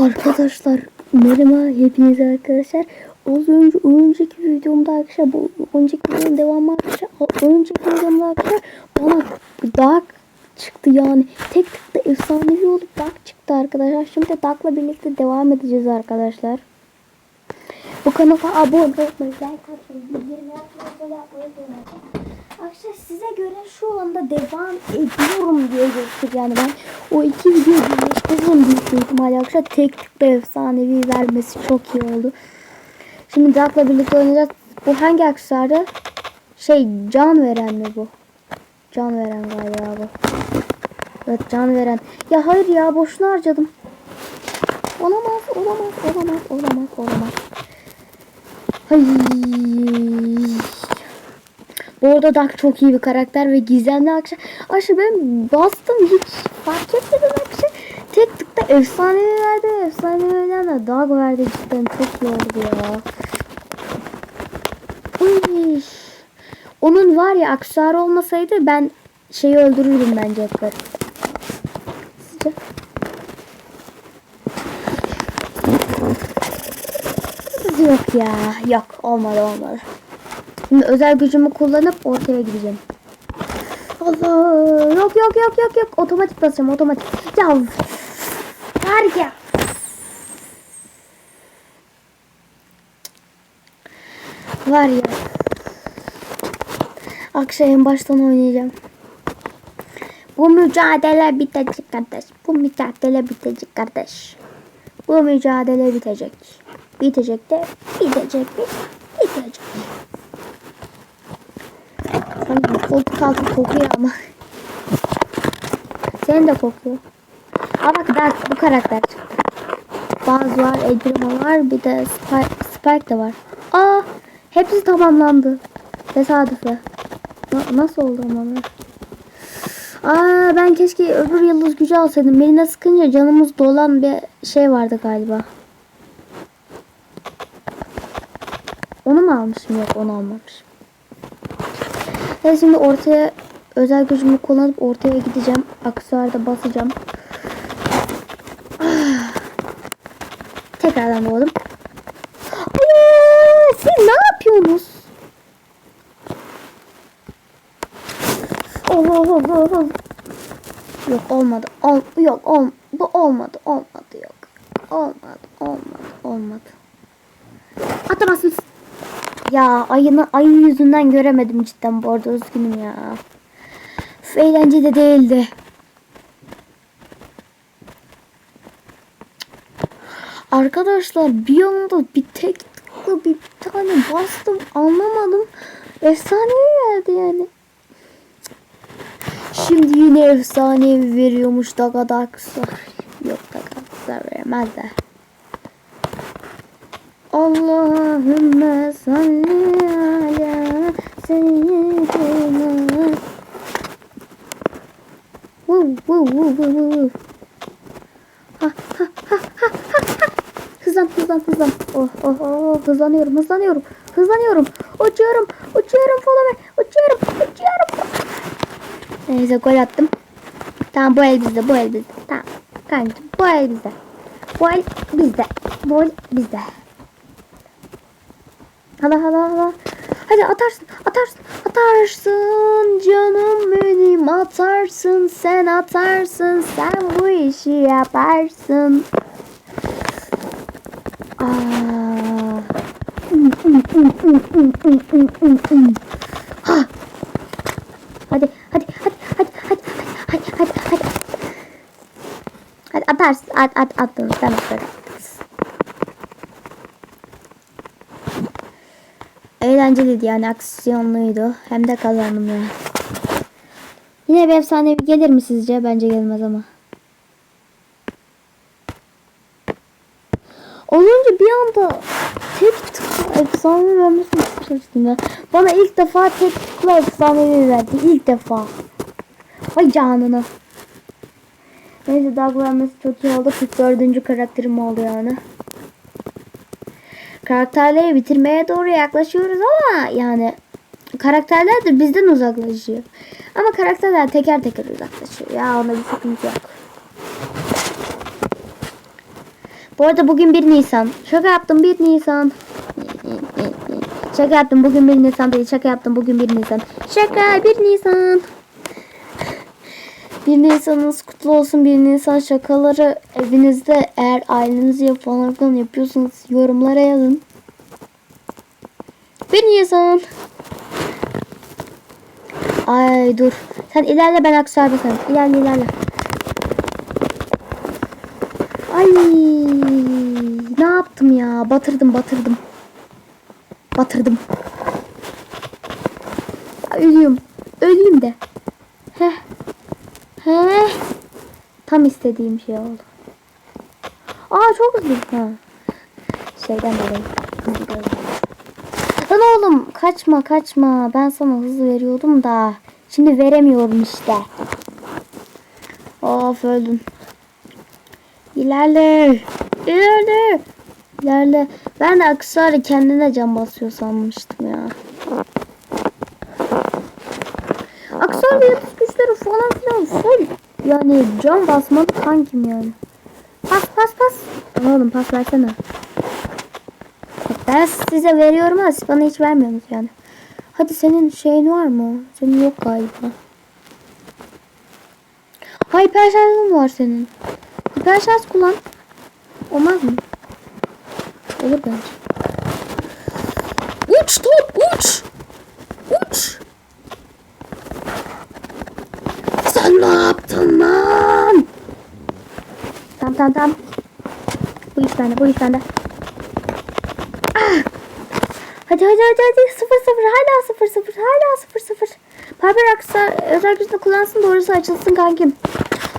Arkadaşlar merhaba hepiniz arkadaşlar. Az önce önceki videomda arkadaşlar bu önceki videonun devamı arkadaşlar önceki videomda arkadaşlar bana dark çıktı yani tek tıkta efsanevi olup dark çıktı arkadaşlar. Şimdi darkla birlikte devam edeceğiz arkadaşlar. Bu kanala abone olmayı, like atmayı, bildirim yapmayı, yapmayı unutmayın. Arkadaşlar size göre şu anda devam ediyorum diye gösteriyor. Yani ben o iki video birleştiririm büyük bir ihtimalle arkadaşlar. Tek tıkla efsanevi vermesi çok iyi oldu. Şimdi Dark'la birlikte oynayacağız. Bu hangi aksesuarı? Şey can veren mi bu? Can veren galiba bu. Evet can veren. Ya hayır ya boşuna harcadım. Olamaz, olamaz, olamaz, olamaz, olamaz. Ay. Bu arada Dark çok iyi bir karakter ve gizemli akşam. Aşağı ben bastım hiç fark etmedim akşam. Tek tıkta. Efsanevi veren de Dark verdi cidden çok iyi oldu ya. Uy. Onun var ya aksesuarı olmasaydı ben şeyi öldürürdüm bence hep. Sizce? Yok ya. Yok olmadı olmadı. Şimdi özel gücümü kullanıp ortaya gideceğim. Allah. Yok yok yok yok yok. Otomatik basacağım otomatik. Ya. Var ya. Var ya. Akşam baştan oynayacağım. Bu mücadele bitecek kardeş. Bu mücadele bitecek kardeş. Bu mücadele bitecek. Bitecek de bitecek bitecek. Koltuk altı kokuyor ama. Senin de kokuyor. Aa bak Dark bu karakter çıktı. Bazı var, Edrima var, bir de Spike, Spike de var. Aa, hepsi tamamlandı. Tesadüfe. Na- nasıl oldu ama? ben? Aa, ben keşke öbür yıldız gücü alsaydım. Birine sıkınca canımız dolan bir şey vardı galiba. Onu mu almışım? Yok onu almamışım. Ben şimdi ortaya özel gücümü kullanıp ortaya gideceğim. Aksesuarda basacağım. Tekrardan doğdum. Siz ne yapıyorsunuz? Yok olmadı. Ol, yok ol, bu olmadı. Olmadı yok. Olmadı. Olmadı. Olmadı. Atamazsınız. Ya ayını ayı yüzünden göremedim cidden bu arada üzgünüm ya. Üf, eğlenceli de değildi. Arkadaşlar bir anda bir tek bir tane bastım anlamadım. Efsanevi geldi yani. Şimdi yine efsanevi veriyormuş Daga Daksar. Yok Daga Daksar veremez de. Allahümme salli ala seyyidina. Vuv vuv vuv vuv vuv. Ha ha ha ha. Hızlan hızlan hızlan. Oh oh oh hızlanıyorum hızlanıyorum. Hızlanıyorum. Uçuyorum uçuyorum follow. Uçuyorum uçuyorum. Neyse gol attım. Tamam bu el bizde bu el bizde. Tamam. Kancım bu el bizde. Bu el bizde. Bu el bizde. Hala hala hala. Hadi atarsın, atarsın, atarsın canım benim atarsın sen atarsın sen bu işi yaparsın. Aa. Ha. Hadi, hadi, hadi, hadi, hadi, hadi, hadi, hadi. Hadi atarsın, at, at, attın, sen atarsın. Eğlenceliydi yani aksiyonluydu. Hem de kazandım ya. Yine bir efsane gelir mi sizce? Bence gelmez ama. Olunca bir anda tek tıkla efsane vermesini şaşırdım ya. Bana ilk defa tek tıkla efsane verdi. İlk defa. Vay canına. Neyse Dark vermesi çok iyi oldu. 44. karakterim oldu yani karakterleri bitirmeye doğru yaklaşıyoruz ama yani karakterler de bizden uzaklaşıyor. Ama karakterler teker teker uzaklaşıyor. Ya ona bir sıkıntı yok. Bu arada bugün 1 Nisan. Şaka yaptım 1 Nisan. Şaka yaptım bugün 1 Nisan değil. Şaka yaptım bugün 1 Nisan. Şaka 1 Nisan. 1 Nisan'ınız kutlu olsun. 1 Nisan şakaları evinizde eğer ailenizle falan filan yapıyorsanız yorumlara yazın. 1 Nisan. Ay dur. Sen ilerle ben aksar basarım. İlerle ilerle. Ay ne yaptım ya? Batırdım batırdım. Batırdım. Ya, Ölüyorum. Öleyim de. Tam istediğim şey oldu. Aa çok hızlı. Ha. Şeyden dolayı. Lan oğlum kaçma kaçma. Ben sana hızlı veriyordum da. Şimdi veremiyorum işte. Of öldüm. İlerle. İlerle. İlerle. Ben de Aksarı kendine can basıyor sanmıştım ya. Aksarı yıldız güçleri falan filan full. Yani can basmadı kankim yani. Pas pas pas. Lan Oğlum pas versene. Ben size veriyorum ama siz bana hiç vermiyorsunuz yani. Hadi senin şeyin var mı? Senin yok galiba. Ha hiper var senin. Hiper şarj kullan. Olmaz mı? Olur bence. Uç top. Uç. Sen ne yaptın lan? Tamam. Bu iş bende bu iş bende. Ah! Hadi hadi hadi hadi sıfır sıfır hala sıfır sıfır hala sıfır sıfır. Barber Aksar özel gücünü kullansın doğrusu açılsın kankim.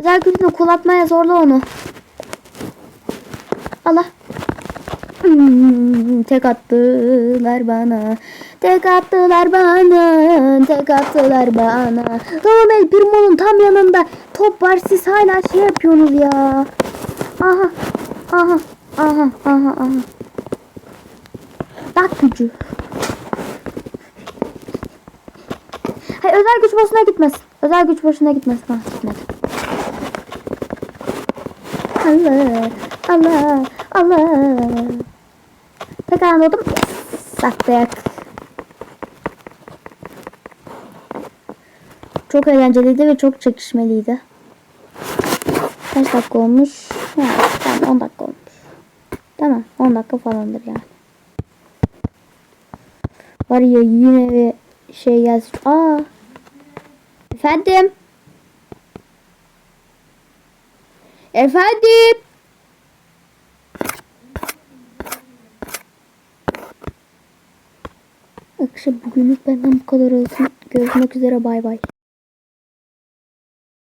Özel gücünü kullanmaya zorla onu. Allah. Hmm, tek attılar bana. Tek attılar bana. Tek attılar bana. Tamam el Primo'nun tam yanında top var. Siz hala şey yapıyorsunuz ya. Aha. Aha. Aha. Aha. Aha. Bak gücü. Hayır özel güç boşuna gitmesin. Özel güç boşuna gitmesin. Ha gitmedi. Allah. Allah. Allah. Tekrar anladım. Saktık. Çok eğlenceliydi ve çok çekişmeliydi. Kaç dakika olmuş? Ha, tamam 10 dakika olmuş. Tamam 10 dakika falandır yani. Var ya yine bir şey yaz. Aa. Efendim. Efendim. Arkadaşlar bugünlük benden bu kadar olsun. Görüşmek üzere bay bay.